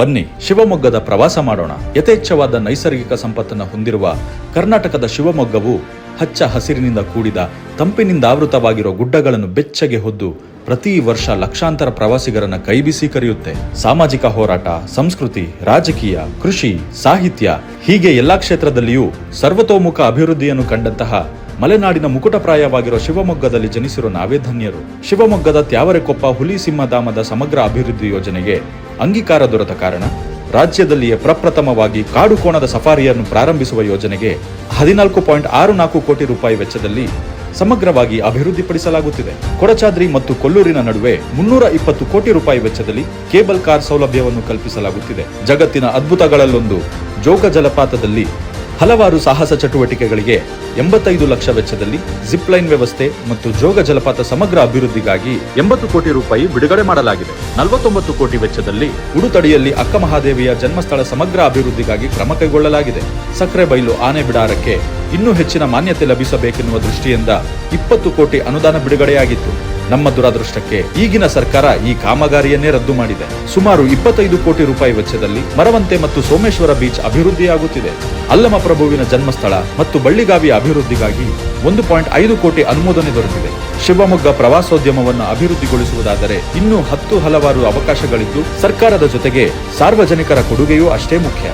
ಬನ್ನಿ ಶಿವಮೊಗ್ಗದ ಪ್ರವಾಸ ಮಾಡೋಣ. ಯಥೇಚ್ಛವಾದ ನೈಸರ್ಗಿಕ ಸಂಪತ್ತನ್ನು ಹೊಂದಿರುವ ಕರ್ನಾಟಕದ ಶಿವಮೊಗ್ಗವು ಹಚ್ಚ ಹಸಿರಿನಿಂದ ಕೂಡಿದ ತಂಪಿನಿಂದ ಆವೃತವಾಗಿರೋ ಗುಡ್ಡಗಳನ್ನು ಬೆಚ್ಚಗೆ ಹೊದ್ದು ಪ್ರತಿ ವರ್ಷ ಲಕ್ಷಾಂತರ ಪ್ರವಾಸಿಗರನ್ನ ಕೈಬೀಸಿ ಕರೆಯುತ್ತೆ. ಸಾಮಾಜಿಕ ಹೋರಾಟ, ಸಂಸ್ಕೃತಿ, ರಾಜಕೀಯ, ಕೃಷಿ, ಸಾಹಿತ್ಯ ಹೀಗೆ ಎಲ್ಲಾ ಕ್ಷೇತ್ರದಲ್ಲಿಯೂ ಸರ್ವತೋಮುಖ ಅಭಿವೃದ್ಧಿಯನ್ನು ಕಂಡಂತಹ ಮಲೆನಾಡಿನ ಮುಕುಟಪ್ರಾಯವಾಗಿರುವ ಶಿವಮೊಗ್ಗದಲ್ಲಿ ಜನಿಸಿರುವ ನಾವೇ ಧನ್ಯರು ಶಿವಮೊಗ್ಗದ ತ್ಯಾವರೆಕೊಪ್ಪ ಹುಲಿ ಸಿಂಹಧಾಮದ ಸಮಗ್ರ ಅಭಿವೃದ್ಧಿ ಯೋಜನೆಗೆ ಅಂಗೀಕಾರ ದೊರೆತ ಕಾರಣ, ರಾಜ್ಯದಲ್ಲಿಯೇ ಪ್ರಪ್ರಥಮವಾಗಿ ಕಾಡುಕೋಣದ ಸಫಾರಿಯನ್ನು ಪ್ರಾರಂಭಿಸುವ ಯೋಜನೆಗೆ ಹದಿನಾಲ್ಕು ಪಾಯಿಂಟ್ ಆರು ನಾಲ್ಕು ಕೋಟಿ ರೂಪಾಯಿ ವೆಚ್ಚದಲ್ಲಿ ಸಮಗ್ರವಾಗಿ ಅಭಿವೃದ್ಧಿಪಡಿಸಲಾಗುತ್ತಿದೆ. ಕೊಡಚಾದ್ರಿ ಮತ್ತು ಕೊಲ್ಲೂರಿನ ನಡುವೆ ಮುನ್ನೂರ ಇಪ್ಪತ್ತು ಕೋಟಿ ರೂಪಾಯಿ ವೆಚ್ಚದಲ್ಲಿ ಕೇಬಲ್ ಕಾರ್ ಸೌಲಭ್ಯವನ್ನು ಕಲ್ಪಿಸಲಾಗುತ್ತಿದೆ. ಜಗತ್ತಿನ ಅದ್ಭುತಗಳಲ್ಲೊಂದು ಜೋಗ ಜಲಪಾತದಲ್ಲಿ ಹಲವಾರು ಸಾಹಸ ಚಟುವಟಿಕೆಗಳಿಗೆ ಎಂಬತ್ತೈದು ಲಕ್ಷ ವೆಚ್ಚದಲ್ಲಿ ಜಿಪ್ ಲೈನ್ ವ್ಯವಸ್ಥೆ ಮತ್ತು ಜೋಗ ಜಲಪಾತ ಸಮಗ್ರ ಅಭಿವೃದ್ಧಿಗಾಗಿ ಎಂಬತ್ತು ಕೋಟಿ ರೂಪಾಯಿ ಬಿಡುಗಡೆ ಮಾಡಲಾಗಿದೆ. ನಲವತ್ತೊಂಬತ್ತು ಕೋಟಿ ವೆಚ್ಚದಲ್ಲಿ ಉಡುತಡಿಯಲ್ಲಿ ಅಕ್ಕಮಹಾದೇವಿಯ ಜನ್ಮಸ್ಥಳ ಸಮಗ್ರ ಅಭಿವೃದ್ಧಿಗಾಗಿ ಕ್ರಮ ಕೈಗೊಳ್ಳಲಾಗಿದೆ. ಸಕ್ರೆಬೈಲು ಆನೆ ಬಿಡಾರಕ್ಕೆ ಇನ್ನೂ ಹೆಚ್ಚಿನ ಮಾನ್ಯತೆ ಲಭಿಸಬೇಕೆನ್ನುವ ದೃಷ್ಟಿಯಿಂದ ಇಪ್ಪತ್ತು ಕೋಟಿ ಅನುದಾನ ಬಿಡುಗಡೆಯಾಗಿತ್ತು. ನಮ್ಮ ದುರದೃಷ್ಟಕ್ಕೆ ಈಗಿನ ಸರ್ಕಾರ ಈ ಕಾಮಗಾರಿಯನ್ನೇ ರದ್ದು ಮಾಡಿದೆ. ಸುಮಾರು ಇಪ್ಪತ್ತೈದು ಕೋಟಿ ರೂಪಾಯಿ ವೆಚ್ಚದಲ್ಲಿ ಮರವಂತೆ ಮತ್ತು ಸೋಮೇಶ್ವರ ಬೀಚ್ ಅಭಿವೃದ್ಧಿಯಾಗುತ್ತಿದೆ. ಅಲ್ಲಮ ಪ್ರಭುವಿನ ಜನ್ಮಸ್ಥಳ ಮತ್ತು ಬಳ್ಳಿಗಾವಿಯ ಅಭಿವೃದ್ಧಿಗಾಗಿ ಒಂದು ಪಾಯಿಂಟ್ ಐದು ಕೋಟಿ ಅನುಮೋದನೆ ದೊರೆತಿದೆ. ಶಿವಮೊಗ್ಗ ಪ್ರವಾಸೋದ್ಯಮವನ್ನು ಅಭಿವೃದ್ಧಿಗೊಳಿಸುವುದಾದರೆ ಇನ್ನೂ ಹತ್ತು ಹಲವಾರು ಅವಕಾಶಗಳಿದ್ದು ಸರ್ಕಾರದ ಜೊತೆಗೆ ಸಾರ್ವಜನಿಕರ ಕೊಡುಗೆಯೂ ಅಷ್ಟೇ ಮುಖ್ಯ.